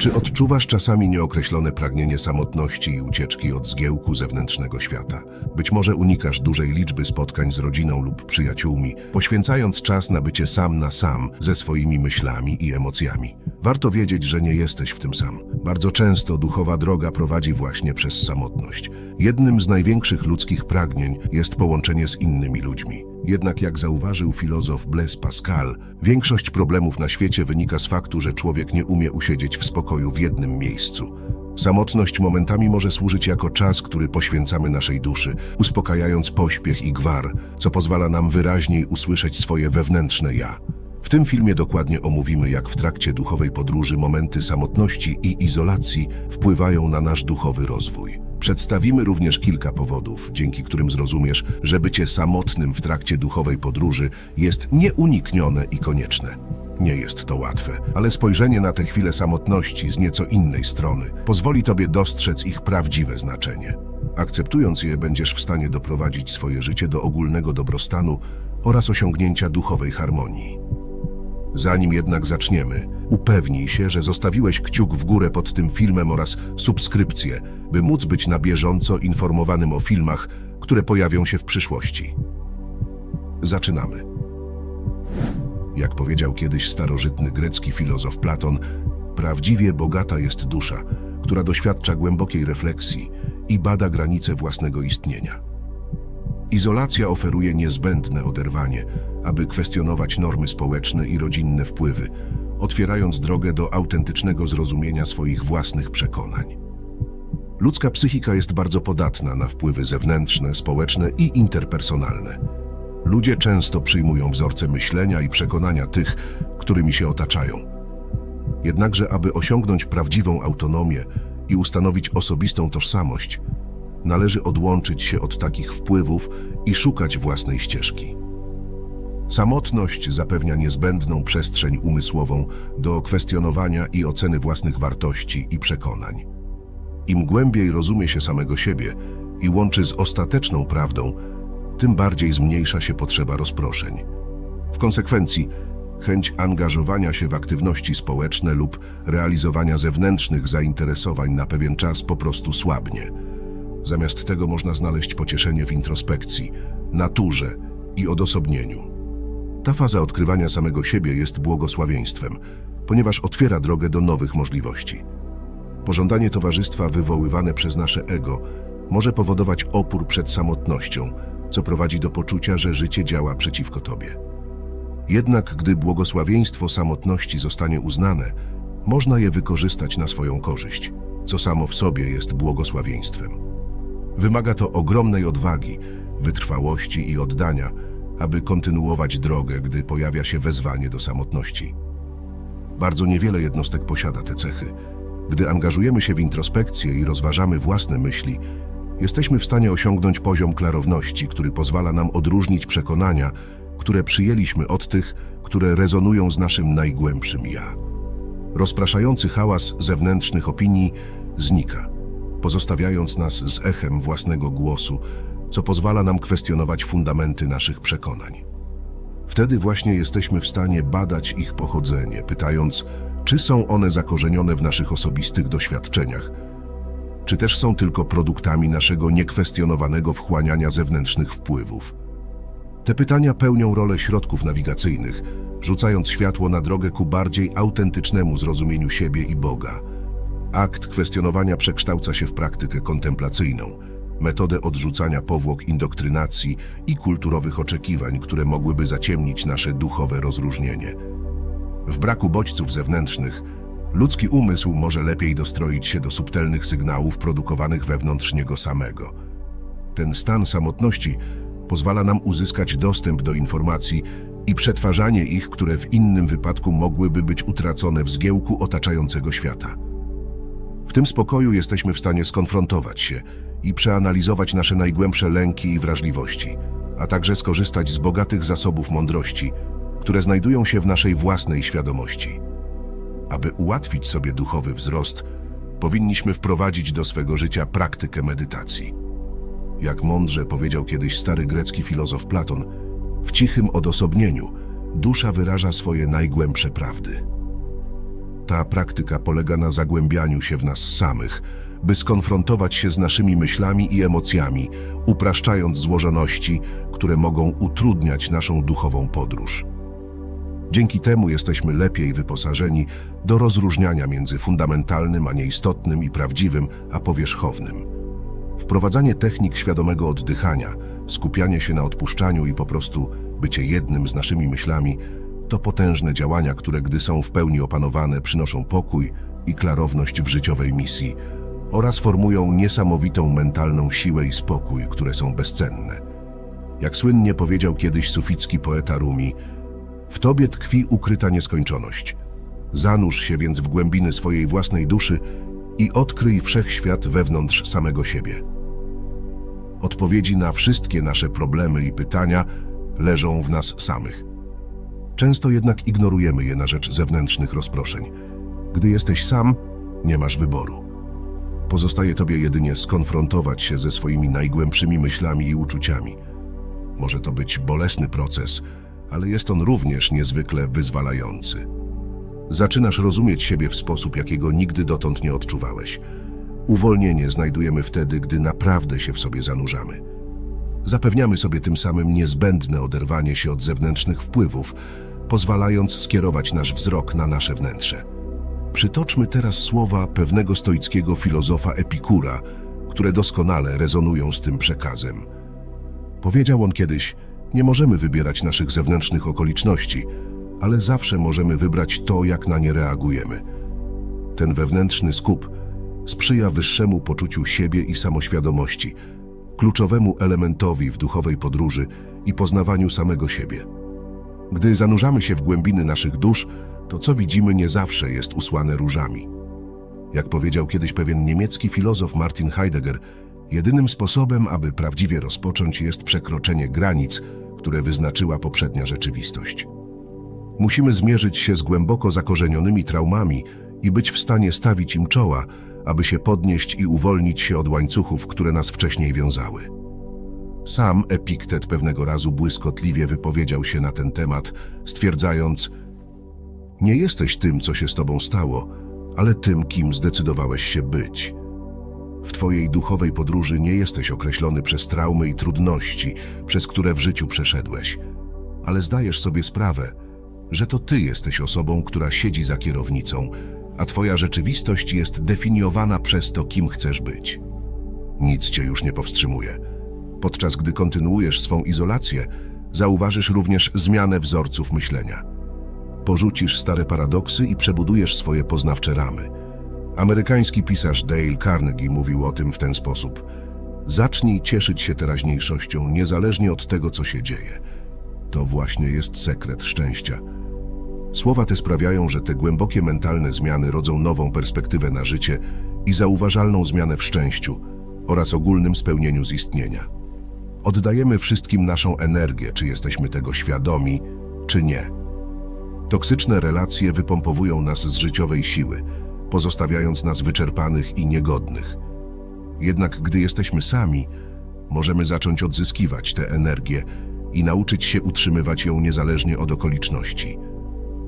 Czy odczuwasz czasami nieokreślone pragnienie samotności i ucieczki od zgiełku zewnętrznego świata? Być może unikasz dużej liczby spotkań z rodziną lub przyjaciółmi, poświęcając czas na bycie sam na sam ze swoimi myślami i emocjami. Warto wiedzieć, że nie jesteś w tym sam. Bardzo często duchowa droga prowadzi właśnie przez samotność. Jednym z największych ludzkich pragnień jest połączenie z innymi ludźmi. Jednak jak zauważył filozof Blaise Pascal, większość problemów na świecie wynika z faktu, że człowiek nie umie usiedzieć w spokoju w jednym miejscu. Samotność momentami może służyć jako czas, który poświęcamy naszej duszy, uspokajając pośpiech i gwar, co pozwala nam wyraźniej usłyszeć swoje wewnętrzne ja. W tym filmie dokładnie omówimy, jak w trakcie duchowej podróży momenty samotności i izolacji wpływają na nasz duchowy rozwój. Przedstawimy również kilka powodów, dzięki którym zrozumiesz, że bycie samotnym w trakcie duchowej podróży jest nieuniknione i konieczne. Nie jest to łatwe, ale spojrzenie na te chwile samotności z nieco innej strony pozwoli Tobie dostrzec ich prawdziwe znaczenie. Akceptując je, będziesz w stanie doprowadzić swoje życie do ogólnego dobrostanu oraz osiągnięcia duchowej harmonii. Zanim jednak zaczniemy, upewnij się, że zostawiłeś kciuk w górę pod tym filmem oraz subskrypcję, by móc być na bieżąco informowanym o filmach, które pojawią się w przyszłości. Zaczynamy. Jak powiedział kiedyś starożytny grecki filozof Platon, prawdziwie bogata jest dusza, która doświadcza głębokiej refleksji i bada granice własnego istnienia. Izolacja oferuje niezbędne oderwanie, aby kwestionować normy społeczne i rodzinne wpływy, otwierając drogę do autentycznego zrozumienia swoich własnych przekonań. Ludzka psychika jest bardzo podatna na wpływy zewnętrzne, społeczne i interpersonalne. Ludzie często przyjmują wzorce myślenia i przekonania tych, którymi się otaczają. Jednakże, aby osiągnąć prawdziwą autonomię i ustanowić osobistą tożsamość, należy odłączyć się od takich wpływów i szukać własnej ścieżki. Samotność zapewnia niezbędną przestrzeń umysłową do kwestionowania i oceny własnych wartości i przekonań. Im głębiej rozumie się samego siebie i łączy z ostateczną prawdą, tym bardziej zmniejsza się potrzeba rozproszeń. W konsekwencji chęć angażowania się w aktywności społeczne lub realizowania zewnętrznych zainteresowań na pewien czas po prostu słabnie. Zamiast tego można znaleźć pocieszenie w introspekcji, naturze i odosobnieniu. Ta faza odkrywania samego siebie jest błogosławieństwem, ponieważ otwiera drogę do nowych możliwości. Pożądanie towarzystwa wywoływane przez nasze ego może powodować opór przed samotnością, co prowadzi do poczucia, że życie działa przeciwko tobie. Jednak gdy błogosławieństwo samotności zostanie uznane, można je wykorzystać na swoją korzyść, co samo w sobie jest błogosławieństwem. Wymaga to ogromnej odwagi, wytrwałości i oddania, aby kontynuować drogę, gdy pojawia się wezwanie do samotności. Bardzo niewiele jednostek posiada te cechy. Gdy angażujemy się w introspekcję i rozważamy własne myśli, jesteśmy w stanie osiągnąć poziom klarowności, który pozwala nam odróżnić przekonania, które przyjęliśmy od tych, które rezonują z naszym najgłębszym ja. Rozpraszający hałas zewnętrznych opinii znika, pozostawiając nas z echem własnego głosu, co pozwala nam kwestionować fundamenty naszych przekonań. Wtedy właśnie jesteśmy w stanie badać ich pochodzenie, pytając, czy są one zakorzenione w naszych osobistych doświadczeniach, czy też są tylko produktami naszego niekwestionowanego wchłaniania zewnętrznych wpływów. Te pytania pełnią rolę środków nawigacyjnych, rzucając światło na drogę ku bardziej autentycznemu zrozumieniu siebie i Boga. Akt kwestionowania przekształca się w praktykę kontemplacyjną, metodę odrzucania powłok indoktrynacji i kulturowych oczekiwań, które mogłyby zaciemnić nasze duchowe rozróżnienie. W braku bodźców zewnętrznych, ludzki umysł może lepiej dostroić się do subtelnych sygnałów produkowanych wewnątrz niego samego. Ten stan samotności pozwala nam uzyskać dostęp do informacji i przetwarzanie ich, które w innym wypadku mogłyby być utracone w zgiełku otaczającego świata. W tym spokoju jesteśmy w stanie skonfrontować się i przeanalizować nasze najgłębsze lęki i wrażliwości, a także skorzystać z bogatych zasobów mądrości, które znajdują się w naszej własnej świadomości. Aby ułatwić sobie duchowy wzrost, powinniśmy wprowadzić do swego życia praktykę medytacji. Jak mądrze powiedział kiedyś stary grecki filozof Platon, w cichym odosobnieniu dusza wyraża swoje najgłębsze prawdy. ta praktyka polega na zagłębianiu się w nas samych, by skonfrontować się z naszymi myślami i emocjami, upraszczając złożoności, które mogą utrudniać naszą duchową podróż. Dzięki temu jesteśmy lepiej wyposażeni do rozróżniania między fundamentalnym, a nieistotnym i prawdziwym, a powierzchownym. Wprowadzanie technik świadomego oddychania, skupianie się na odpuszczaniu i po prostu bycie jednym z naszymi myślami to potężne działania, które gdy są w pełni opanowane, przynoszą pokój i klarowność w życiowej misji oraz formują niesamowitą mentalną siłę i spokój, które są bezcenne. Jak słynnie powiedział kiedyś suficki poeta Rumi, w tobie tkwi ukryta nieskończoność. Zanurz się więc w głębiny swojej własnej duszy i odkryj wszechświat wewnątrz samego siebie. Odpowiedzi na wszystkie nasze problemy i pytania leżą w nas samych. Często jednak ignorujemy je na rzecz zewnętrznych rozproszeń. Gdy jesteś sam, nie masz wyboru. Pozostaje tobie jedynie skonfrontować się ze swoimi najgłębszymi myślami i uczuciami. Może to być bolesny proces, ale jest on również niezwykle wyzwalający. Zaczynasz rozumieć siebie w sposób, jakiego nigdy dotąd nie odczuwałeś. Uwolnienie znajdujemy wtedy, gdy naprawdę się w sobie zanurzamy. Zapewniamy sobie tym samym niezbędne oderwanie się od zewnętrznych wpływów, pozwalając skierować nasz wzrok na nasze wnętrze. Przytoczmy teraz słowa pewnego stoickiego filozofa Epikura, które doskonale rezonują z tym przekazem. Powiedział on kiedyś: Nie możemy wybierać naszych zewnętrznych okoliczności, ale zawsze możemy wybrać to, jak na nie reagujemy. Ten wewnętrzny skup sprzyja wyższemu poczuciu siebie i samoświadomości, kluczowemu elementowi w duchowej podróży i poznawaniu samego siebie. Gdy zanurzamy się w głębiny naszych dusz, to co widzimy nie zawsze jest usłane różami. Jak powiedział kiedyś pewien niemiecki filozof Martin Heidegger, jedynym sposobem, aby prawdziwie rozpocząć jest przekroczenie granic, które wyznaczyła poprzednia rzeczywistość. Musimy zmierzyć się z głęboko zakorzenionymi traumami i być w stanie stawić im czoła, aby się podnieść i uwolnić się od łańcuchów, które nas wcześniej wiązały. Sam Epiktet pewnego razu błyskotliwie wypowiedział się na ten temat, stwierdzając: Nie jesteś tym, co się z tobą stało, ale tym, kim zdecydowałeś się być. W twojej duchowej podróży nie jesteś określony przez traumy i trudności, przez które w życiu przeszedłeś, ale zdajesz sobie sprawę, że to ty jesteś osobą, która siedzi za kierownicą, a twoja rzeczywistość jest definiowana przez to, kim chcesz być. Nic cię już nie powstrzymuje. Podczas gdy kontynuujesz swą izolację, zauważysz również zmianę wzorców myślenia. Porzucisz stare paradoksy i przebudujesz swoje poznawcze ramy. Amerykański pisarz Dale Carnegie mówił o tym w ten sposób. Zacznij cieszyć się teraźniejszością, niezależnie od tego, co się dzieje. To właśnie jest sekret szczęścia. Słowa te sprawiają, że te głębokie mentalne zmiany rodzą nową perspektywę na życie i zauważalną zmianę w szczęściu oraz ogólnym spełnieniu z istnienia. Oddajemy wszystkim naszą energię, czy jesteśmy tego świadomi, czy nie. Toksyczne relacje wypompowują nas z życiowej siły, pozostawiając nas wyczerpanych i niegodnych. Jednak gdy jesteśmy sami, możemy zacząć odzyskiwać tę energię i nauczyć się utrzymywać ją niezależnie od okoliczności.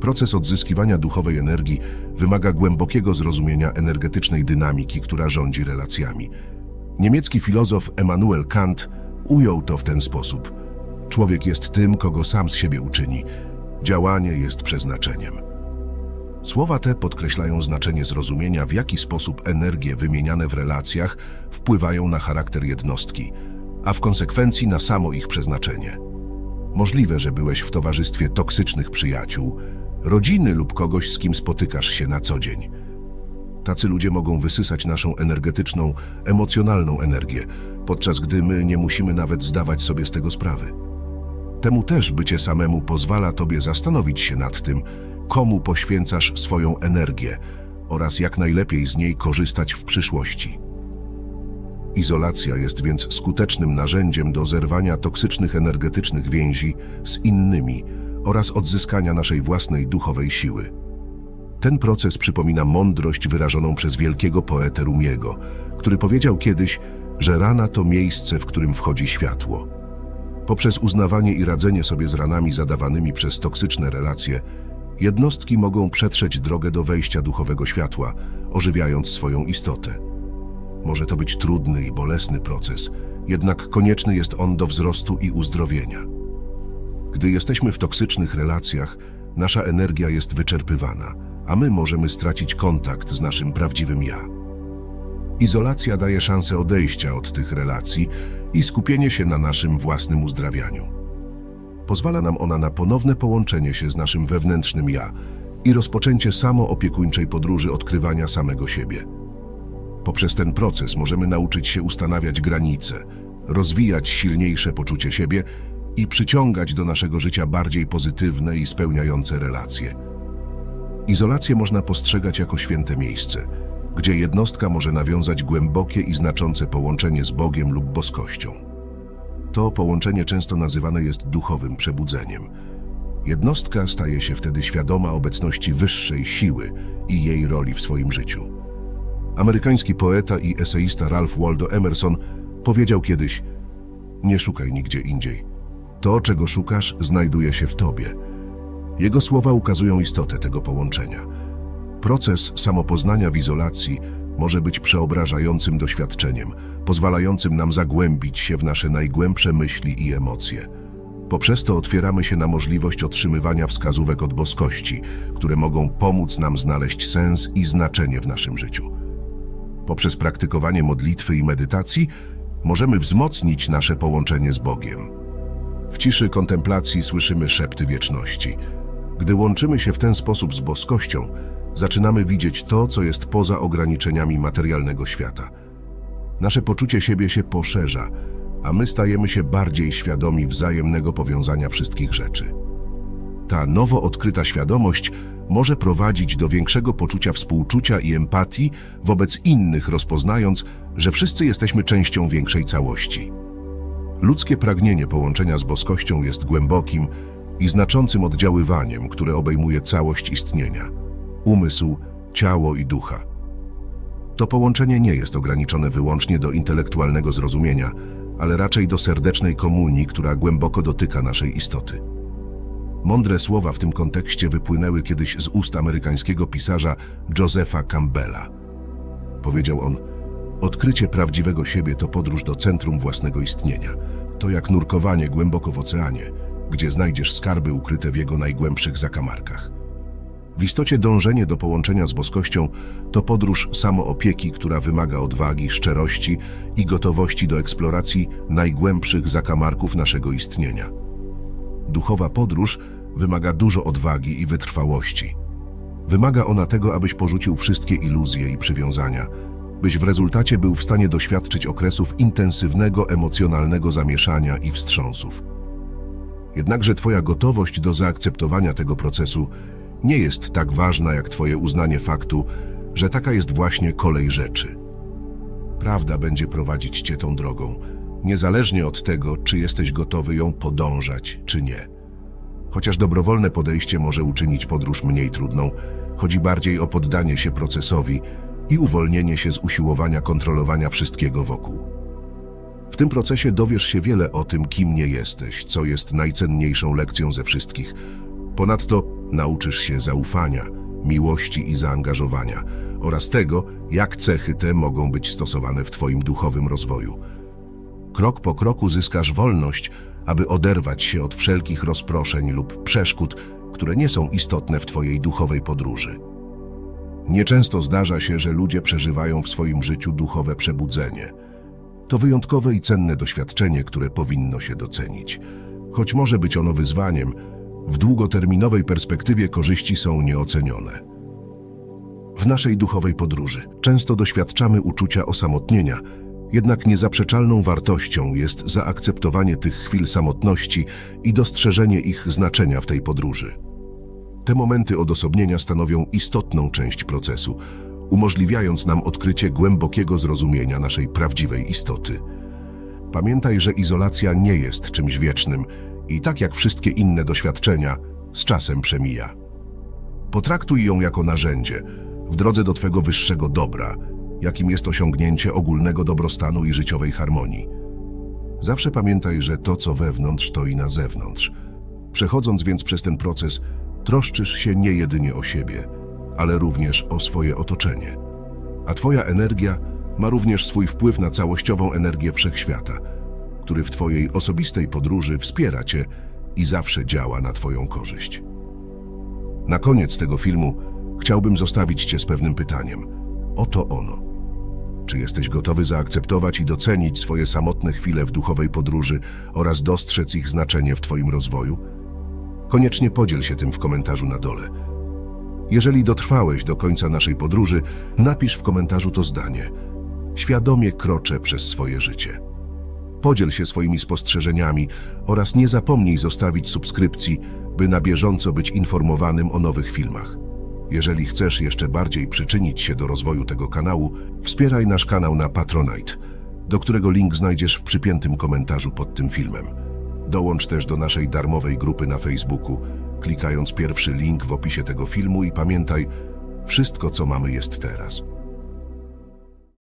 Proces odzyskiwania duchowej energii wymaga głębokiego zrozumienia energetycznej dynamiki, która rządzi relacjami. Niemiecki filozof Emanuel Kant ujął to w ten sposób. Człowiek jest tym, kogo sam z siebie uczyni. Działanie jest przeznaczeniem. Słowa te podkreślają znaczenie zrozumienia, w jaki sposób energie wymieniane w relacjach wpływają na charakter jednostki, a w konsekwencji na samo ich przeznaczenie. Możliwe, że byłeś w towarzystwie toksycznych przyjaciół, rodziny lub kogoś, z kim spotykasz się na co dzień. Tacy ludzie mogą wysysać naszą energetyczną, emocjonalną energię, podczas gdy my nie musimy nawet zdawać sobie z tego sprawy. Temu też bycie samemu pozwala tobie zastanowić się nad tym, komu poświęcasz swoją energię oraz jak najlepiej z niej korzystać w przyszłości. Izolacja jest więc skutecznym narzędziem do zerwania toksycznych energetycznych więzi z innymi oraz odzyskania naszej własnej duchowej siły. Ten proces przypomina mądrość wyrażoną przez wielkiego poetę Rumiego, który powiedział kiedyś, że rana to miejsce, w którym wchodzi światło. Poprzez uznawanie i radzenie sobie z ranami zadawanymi przez toksyczne relacje, jednostki mogą przetrzeć drogę do wejścia duchowego światła, ożywiając swoją istotę. Może to być trudny i bolesny proces, jednak konieczny jest on do wzrostu i uzdrowienia. Gdy jesteśmy w toksycznych relacjach, nasza energia jest wyczerpywana, a my możemy stracić kontakt z naszym prawdziwym ja. Izolacja daje szansę odejścia od tych relacji i skupienie się na naszym własnym uzdrawianiu. Pozwala nam ona na ponowne połączenie się z naszym wewnętrznym ja i rozpoczęcie samoopiekuńczej podróży odkrywania samego siebie. Poprzez ten proces możemy nauczyć się ustanawiać granice, rozwijać silniejsze poczucie siebie i przyciągać do naszego życia bardziej pozytywne i spełniające relacje. Izolację można postrzegać jako święte miejsce, gdzie jednostka może nawiązać głębokie i znaczące połączenie z Bogiem lub boskością. To połączenie często nazywane jest duchowym przebudzeniem. Jednostka staje się wtedy świadoma obecności wyższej siły i jej roli w swoim życiu. Amerykański poeta i eseista Ralph Waldo Emerson powiedział kiedyś: Nie szukaj nigdzie indziej. To, czego szukasz, znajduje się w tobie. Jego słowa ukazują istotę tego połączenia. Proces samopoznania w izolacji może być przeobrażającym doświadczeniem, pozwalającym nam zagłębić się w nasze najgłębsze myśli i emocje. Poprzez to otwieramy się na możliwość otrzymywania wskazówek od boskości, które mogą pomóc nam znaleźć sens i znaczenie w naszym życiu. Poprzez praktykowanie modlitwy i medytacji możemy wzmocnić nasze połączenie z Bogiem. W ciszy kontemplacji słyszymy szepty wieczności. Gdy łączymy się w ten sposób z boskością, zaczynamy widzieć to, co jest poza ograniczeniami materialnego świata. Nasze poczucie siebie się poszerza, a my stajemy się bardziej świadomi wzajemnego powiązania wszystkich rzeczy. Ta nowo odkryta świadomość może prowadzić do większego poczucia współczucia i empatii wobec innych, rozpoznając, że wszyscy jesteśmy częścią większej całości. Ludzkie pragnienie połączenia z boskością jest głębokim i znaczącym oddziaływaniem, które obejmuje całość istnienia umysł, ciało i ducha. To połączenie nie jest ograniczone wyłącznie do intelektualnego zrozumienia, ale raczej do serdecznej komunii, która głęboko dotyka naszej istoty. Mądre słowa w tym kontekście wypłynęły kiedyś z ust amerykańskiego pisarza Josepha Campbella. Powiedział on: Odkrycie prawdziwego siebie to podróż do centrum własnego istnienia. To jak nurkowanie głęboko w oceanie, gdzie znajdziesz skarby ukryte w jego najgłębszych zakamarkach. W istocie dążenie do połączenia z boskością to podróż samoopieki, która wymaga odwagi, szczerości i gotowości do eksploracji najgłębszych zakamarków naszego istnienia. Duchowa podróż wymaga dużo odwagi i wytrwałości. Wymaga ona tego, abyś porzucił wszystkie iluzje i przywiązania, byś w rezultacie był w stanie doświadczyć okresów intensywnego emocjonalnego zamieszania i wstrząsów. Jednakże Twoja gotowość do zaakceptowania tego procesu nie jest tak ważna jak Twoje uznanie faktu, że taka jest właśnie kolej rzeczy. Prawda będzie prowadzić Cię tą drogą, niezależnie od tego, czy jesteś gotowy ją podążać, czy nie. Chociaż dobrowolne podejście może uczynić podróż mniej trudną, chodzi bardziej o poddanie się procesowi i uwolnienie się z usiłowania kontrolowania wszystkiego wokół. W tym procesie dowiesz się wiele o tym, kim nie jesteś, co jest najcenniejszą lekcją ze wszystkich. Ponadto nauczysz się zaufania, miłości i zaangażowania oraz tego, jak cechy te mogą być stosowane w Twoim duchowym rozwoju. Krok po kroku zyskasz wolność, aby oderwać się od wszelkich rozproszeń lub przeszkód, które nie są istotne w Twojej duchowej podróży. Nieczęsto zdarza się, że ludzie przeżywają w swoim życiu duchowe przebudzenie. To wyjątkowe i cenne doświadczenie, które powinno się docenić. Choć może być ono wyzwaniem, w długoterminowej perspektywie korzyści są nieocenione. W naszej duchowej podróży często doświadczamy uczucia osamotnienia, jednak niezaprzeczalną wartością jest zaakceptowanie tych chwil samotności i dostrzeżenie ich znaczenia w tej podróży. Te momenty odosobnienia stanowią istotną część procesu, umożliwiając nam odkrycie głębokiego zrozumienia naszej prawdziwej istoty. Pamiętaj, że izolacja nie jest czymś wiecznym i tak jak wszystkie inne doświadczenia, z czasem przemija. Potraktuj ją jako narzędzie w drodze do Twego wyższego dobra, jakim jest osiągnięcie ogólnego dobrostanu i życiowej harmonii. Zawsze pamiętaj, że to, co wewnątrz, to i na zewnątrz. Przechodząc więc przez ten proces, Troszczysz się nie jedynie o siebie, ale również o swoje otoczenie. A Twoja energia ma również swój wpływ na całościową energię wszechświata, który w Twojej osobistej podróży wspiera Cię i zawsze działa na Twoją korzyść. Na koniec tego filmu chciałbym zostawić Cię z pewnym pytaniem. Oto ono. Czy jesteś gotowy zaakceptować i docenić swoje samotne chwile w duchowej podróży oraz dostrzec ich znaczenie w Twoim rozwoju? Koniecznie podziel się tym w komentarzu na dole. Jeżeli dotrwałeś do końca naszej podróży, napisz w komentarzu to zdanie. Świadomie kroczę przez swoje życie. Podziel się swoimi spostrzeżeniami oraz nie zapomnij zostawić subskrypcji, by na bieżąco być informowanym o nowych filmach. Jeżeli chcesz jeszcze bardziej przyczynić się do rozwoju tego kanału, wspieraj nasz kanał na Patronite, do którego link znajdziesz w przypiętym komentarzu pod tym filmem. Dołącz też do naszej darmowej grupy na Facebooku, klikając pierwszy link w opisie tego filmu i pamiętaj, wszystko co mamy jest teraz.